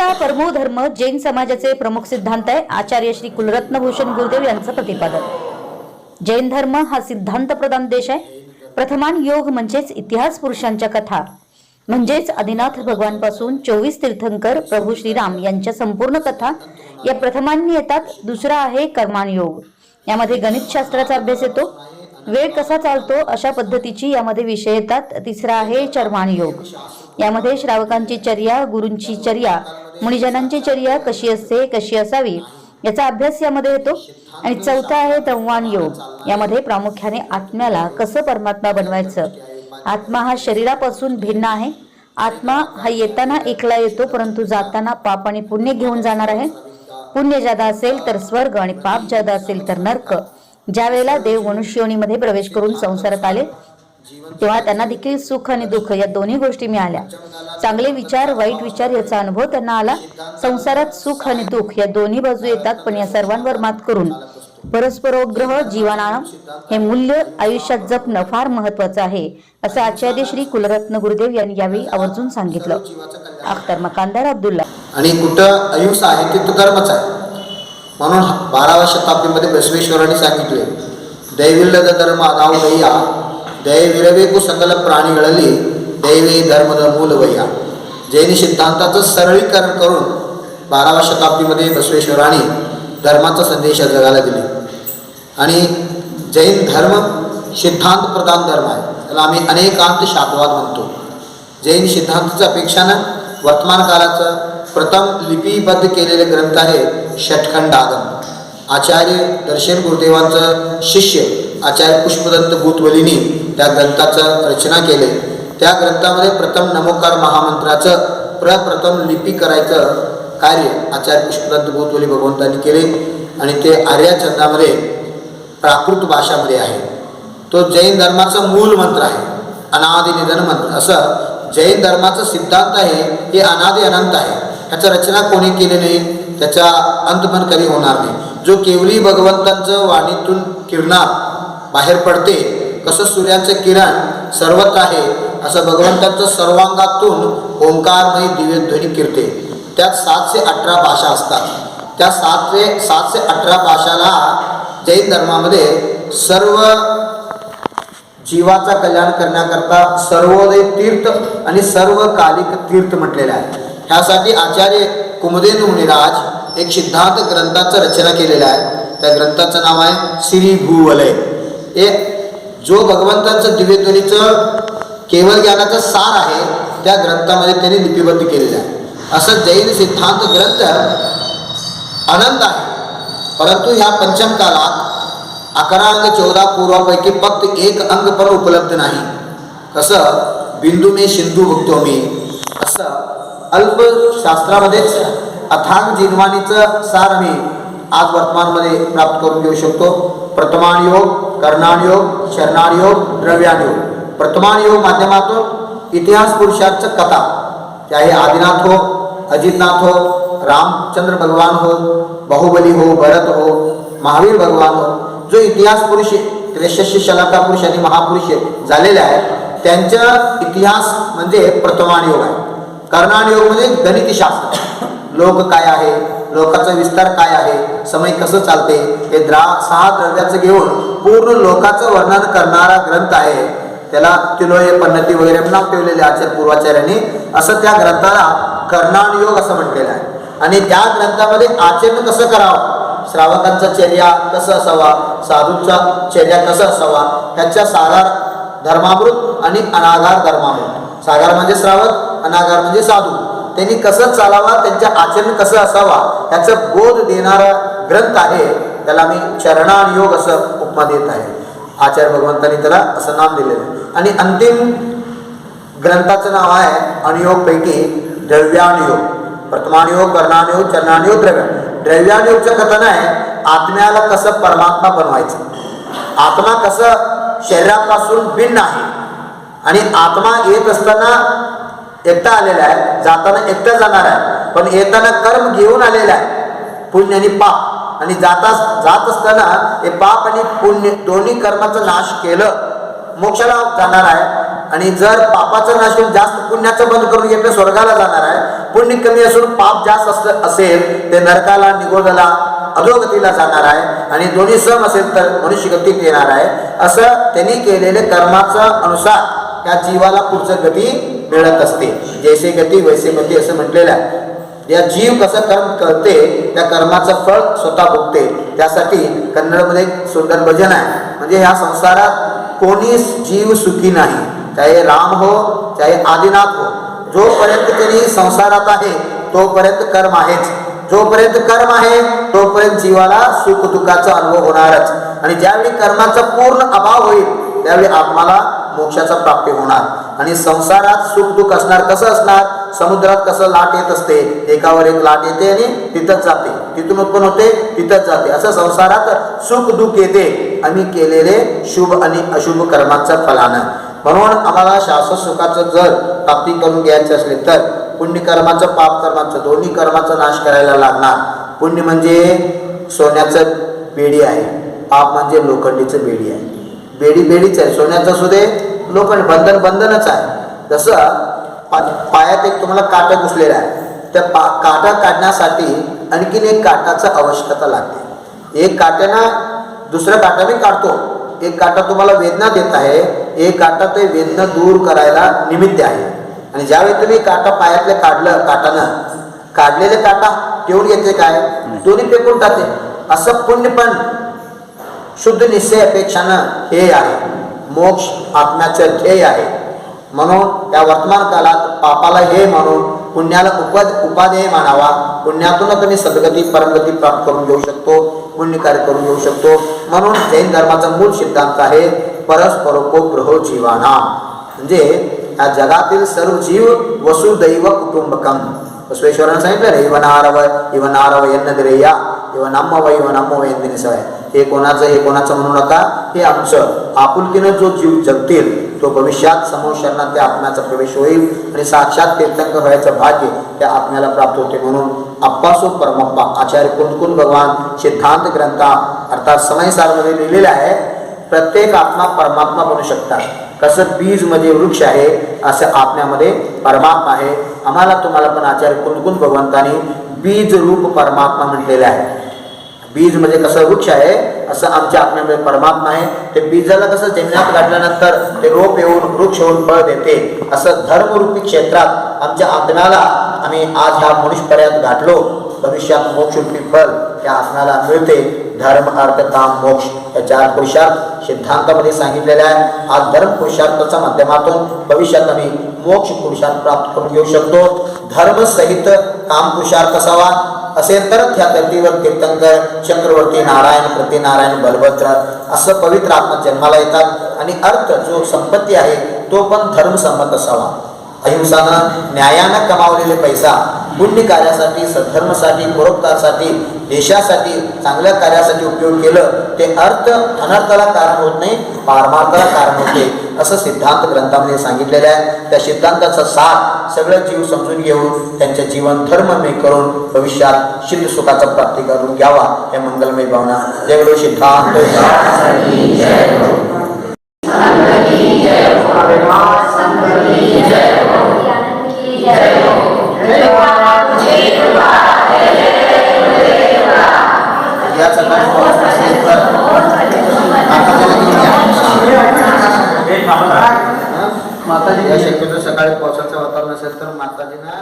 अहिंसा परमो धर्म जैन समाजाचे प्रमुख सिद्धांत आहे. आचार्य श्री कुलरत्न भूषण गुरुदेव यांचं प्रतिपादन. जैन धर्म हा सिद्धांत प्रधान देश आहे. प्रथमान योग म्हणजेच इतिहास पुरुषांच्या कथा. म्हणजेच आदिनाथ भगवानपासून चोवीस तीर्थंकर प्रभू श्रीराम यांच्या संपूर्ण कथा या प्रथमांनी येतात. दुसरा आहे कर्मान योग. यामध्ये गणित शास्त्राचा अभ्यास येतो. वेळ कसा चालतो अशा पद्धतीची यामध्ये विषय येतात. तिसरा आहे चर्माण योग. यामध्ये श्रावकांची चर्या गुरूंची चर्या मुनिजनांची चर्या कशी असते कशी असावी याचा अभ्यास यामध्ये येतो. आणि चौथा आहे तंवान योग. यामध्ये प्रामुख्याने आत्म्याला कसं परमात्मा बनवायचं? आत्मा हा शरीरापासून भिन्न आहे. आत्मा हा येताना एकला येतो परंतु जाताना पाप आणि पुण्य घेऊन जाणार आहे. पुण्य जादा असेल तर स्वर्ग आणि पाप जादा असेल तर नर्क. ज्या वेळेला देव मनुष्योनीमध्ये प्रवेश करून संसारात आले तेव्हा त्यांना देखील सुख आणि दुःख या दोन्ही गोष्टी मिळाल्या. चांगले विचार वाईट विचार याचा अनुभव त्यांना आला. संसारात सुख आणि दुःख या दोन्ही बाजू येतात पण या सर्वांवर मात करून. परस्परोग्रह जीवना हे मूल्य आयुष्यात जपणं फार महत्वाचं आहे असं आचार्य श्री कुलरत्न गुरुदेव यांनी यावेळी आवर्जून सांगितलं. अख्तर मकानदार अब्दुल्ला. आणि कुठं आयुष्य आहे ते धर्मच आहे. म्हणून बाराव्या शताब्दीमध्ये बसवेश्वरांनी सांगितले दैविल्ल धर्म आधाव दैया ದಯವಿರಬೇಕು ಸಕಲ ಪ್ರಾಣಿಗಳಲ್ಲಿ ದೈವೇ ಧರ್ಮದ ಮೂಲವಯ್ಯ जैन सिद्धांताचं सरळीकरण करून बाराव्या शताब्दीमध्ये बसवेश्वरांनी धर्माचा संदेश या जगाला दिले आणि जैन धर्म सिद्धांत प्रधान धर्म आहे त्याला आम्ही अनेकांत शाखवाद म्हणतो जैन सिद्धांताच्या अपेक्षानं वर्तमान काळाचं प्रथम लिपिबद्ध केलेले ग्रंथ आहे षटखंड आगम आचार्य दर्शन गुरुदेवांचं शिष्य आचार्य पुष्पदत्त भूतवलीनी त्या ग्रंथाचं रचना केले. त्या ग्रंथामध्ये प्रथम नमोकार महामंत्राचं प्रप्रथम लिपी करायचं कार्य आचार्य पुष्पदत्त भूतवली भगवंतांनी केले आणि ते आर्या छंदामध्ये प्राकृत भाषामध्ये आहे. तो जैन धर्माचा मूल मंत्र आहे. अनादि निधन मंत्र. असं जैन धर्माचा सिद्धांत आहे हे अनादि अनंत आहे. ह्याचं रचना कोणी केली नाही त्याचा अंत पण कधी होणार नाही. जो केवली भगवंतांचं वाणीतून किरणार बाहेर पडते. कसं सूर्याचं किरण सर्वत्र आहे असं भगवंताचं सर्वांगातून ओंकारमयी दिव्यध्वनी किरते. त्यात सातशे अठरा भाषा असतात. त्या सातशे सातशे अठरा भाषाला जैन धर्मामध्ये सर्व जीवाचा कल्याण करण्याकरता सर्वोदय तीर्थ आणि सर्व कालिक तीर्थ म्हटलेलं आहे. ह्यासाठी आचार्य कुमदेन मुनिराज एक सिद्धांत ग्रंथाचं रचना केलेलं आहे. त्या ग्रंथाचं नाव आहे श्री भूवलय. हे जो भगवंतांचं दिव्यध्वनीचं केवळ ज्ञानाचं सार आहे त्या ग्रंथामध्ये त्यांनी लिपिबद्ध केलेलं आहे. असं जैन सिद्धांत ग्रंथ अनंत आहे. परंतु ह्या पंचम कालात अकरा अंग चौदा पूर्वापैकी फक्त एक अंग पण उपलब्ध नाही. कसं? बिंदू मे सिंधू बघतो मी. असं अल्पशास्त्रामध्येच अथांग जिनवाणीचं सार मी. आज वर्तमानमध्ये प्राप्त करून घेऊ शकतो. प्रथमान योग कर्णान योग शरणान योग द्रव्याण योग. प्रथमान योग माध्यमातून इतिहास पुरुषांचं कथा चाहे आदिनाथ हो अजितनाथ हो रामचंद्र भगवान हो बाहुबली हो भरत हो महावीर भगवान हो जो इतिहास पुरुष यशस्वी शलाका पुरुष आणि महापुरुष झालेले आहेत त्यांचा इतिहास म्हणजे प्रथमान योग आहे. कर्णाण योग म्हणजे गणितशास्त्र लोक काय आहे? लोकाचा विस्तार काय आहे? समय कसं चालते? हे द्रा सहा द्रव्याचं घेऊन पूर्ण लोकाचं वर्णन करणारा ग्रंथ आहे. त्याला तिलोय पन्नती वगैरे नाव ठेवलेले आचार्य पूर्वाचार्यांनी. असं त्या ग्रंथाला कर्णानुयोग योग असं म्हटलेलं आहे. आणि त्या ग्रंथामध्ये आचरण कसं करावं? श्रावकांचा चर्या कसं असावा? साधूंचा चर्या कसं असावा? ह्याच्या सागार धर्मामृत आणि अनागार धर्मामृत. सागार म्हणजे श्रावक अनागार म्हणजे साधू. त्यांनी कसं चालावा त्यांच्या आचरण कसं असावा याचा बोध देणारा ग्रंथ आहे. त्याला मी चरणान योग असं उपमा देत आहे. आचार्य भगवंतांनी त्याला असं नाम दिलेलं आहे. आणि अंतिम ग्रंथाचं नाव आहे अणयोग द्रव्याण योग कर्णानुयोग चरणानुयोग द्रव्य. योग द्रव्याण कथन आहे आत्म्याला कसं परमात्मा बनवायचं? आत्मा कसं शरीरापासून भिन्न आहे? आणि आत्मा येत असताना एकटा आलेला आहे जाताना एकटा जाणार आहे. पण येताना कर्म घेऊन आलेला आहे पुण्य आणि पाप. आणि जाता जात असताना हे पाप आणि पुण्य दोन्ही कर्माचा नाश केलं मोक्षाला जाणार आहे. आणि जर पापाचं नाश करून जास्त पुण्याचं बंद करून घेतलं स्वर्गाला जाणार आहे. पुण्य कमी असून पाप जास्त असलं असेल ते नरकाला निगोदला अधोगतीला जाणार आहे. आणि दोन्ही सम असेल तर मनुष्य गतीत येणार आहे. असं त्यांनी केलेले कर्माचा अनुसार त्या जीवाला पुढचं गती मिळत असते. जैसे गती वैसे गती असं म्हटलेलं आहे. या जीव कसं कर्म करते त्या कर्माचं फळ स्वतः भोगते. त्यासाठी कन्नडमध्ये एक सुंदर भजन आहे. म्हणजे ह्या संसारात कोणीच जीव सुखी नाही. चाहे राम हो चाहे आदिनाथ हो जोपर्यंत त्यांनी संसारात आहे तोपर्यंत कर्म आहेच. जोपर्यंत कर्म आहे तोपर्यंत जीवाला सुख दुःखाचा अनुभव होणारच. आणि ज्यावेळी कर्माचा पूर्ण अभाव होईल त्यावेळी आत्माला मोक्षाचा प्राप्ती होणार. आणि संसारात सुख दुःख असणार कसं असणार? समुद्रात कसं लाट येत असते? एकावर एक लाट येते आणि तिथंच जाते. तिथून उत्पन्न होते तिथंच जाते. असं संसारात सुख दुःख येते. आम्ही केलेले शुभ आणि अशुभ कर्माचं फलानं. म्हणून आम्हाला शाश्वत सुखाचं जर प्राप्ती करून घ्यायचे असले तर पुण्य कर्माचं पाप कर्माचं दोन्ही कर्माचा नाश करायला लागणार. पुण्य म्हणजे सोन्याचं बेडी आहे. पाप म्हणजे लोखंडीचं बेडी आहे. बेडी बेडीच आहे सोन्याचं असू दे लोखंड बंधन बंधनच आहे. जसं पा पायात एक तुम्हाला काटा घुसलेला आहे त्या पा काटा काढण्यासाठी आणखीन एक काटाचं आवश्यकता लागते. एक काट्यानं दुसरा काटा मी काढतो. एक काटा तुम्हाला वेदना देत आहे एक काटा ते वेदना दूर करायला निमित्त आहे. आणि ज्यावेळी तुम्ही काटा पायातले काढलं काटानं काढलेले काटा ठेवून येते काय? दोन्ही फेकून टाकते. असं पुण्य पण शुद्ध निश्चय अपेक्षानं हे आहे. मोक्ष आत्म्याचं ध्येय आहे. म्हणून त्या वर्तमान काळात पापाला हे म्हणून पुण्याला उपद उपाधेय मानावा. पुण्यातून तुम्ही सद्गती परमगती प्राप्त करून घेऊ शकतो पुण्य कार्य करून घेऊ शकतो. म्हणून जैन धर्माचा मूळ सिद्धांत आहे परस्परोपो ग्रह जीवाना. म्हणजे या जगातील सर्व जीव वसुदैव कुटुंबकम बसवेश्वरानं सांगितलं रे इव नारव इव नारव यन्न दिरेया इव नम्मव व इव नम्मव व यंदिनी सवय हे कोणाचं हे कोणाचं म्हणू नका. हे आमचं आपुलकीनं जो जीव जगतील तो भविष्यात समोशरणात त्या आत्म्याचा प्रवेश होईल आणि साक्षात तीर्थंक व्हायचं भाग्य त्या आत्म्याला प्राप्त होते म्हणून अप्पासो परमप्पा आचार्य कुंदकुंद भगवान सिद्धांत ग्रंथा अर्थात समयसारमध्ये लिहिलेले आहे. प्रत्येक आत्मा परमात्मा बनू शकतात. कसं बीज म्हणजे वृक्ष आहे असं आत्म्यामध्ये परमात्मा आहे. आम्हाला तुम्हाला पण आचार्य कुंदकुंद भगवंतानी बीज रूप परमात्मा म्हटलेले आहे. बीज म्हणजे कसं वृक्ष आहे असं आमच्या आत्म्यामध्ये परमात्मा आहे. ते बीजाला कसं जमिनात गाठल्यानंतर ते रोप येऊन वृक्ष होऊन फळ देते. असं धर्मरूपी क्षेत्रात आमच्या आत्म्याला आम्ही आज ह्या मनुष्यपर्यंत गाठलो भविष्यात मोक्षरूपी फळ त्या आत्म्याला मिळते. धर्म अर्थ काम मोक्ष या चार पुरुषार्थ सिद्धांतामध्ये सांगितलेले आहे. आज धर्म पुरुषार्थाच्या माध्यमातून भविष्यात आम्ही मोक्ष पुरुषार्थ प्राप्त करून घेऊ शकतो. धर्म सहित काम पुरुषार्थ असावा असेल तर त्या धर्तीवर तीर्थंकर चक्रवर्ती नारायण प्रतिनारायण बलभद्र असं पवित्र आत्मा जन्माला येतात. आणि अर्थ जो संपत्ती आहे तो पण धर्मसंमत असावा. अहिंसानं न्यायानं कमावलेले पैसा पुण्य कार्यासाठी सद्धर्मासाठी परोपकारासाठी देशासाठी चांगल्या कार्यासाठी उपयोग केलं ते अर्थ अनर्थाला कारण होत नाही पारमार्थाला कारण होते असं सिद्धांत ग्रंथामध्ये सांगितलेलं आहे. त्या सिद्धांताचा सार सगळं जीव समजून घेऊन त्यांचे जीवन धर्ममय करून भविष्यात शिद्ध सुखाचा प्राप्ती करून घ्यावा हे मंगलमय भावना. जय गुरु सिद्धांत. या शक्यतो सकाळी पावसाचं वातावरण असेल तर माताजींना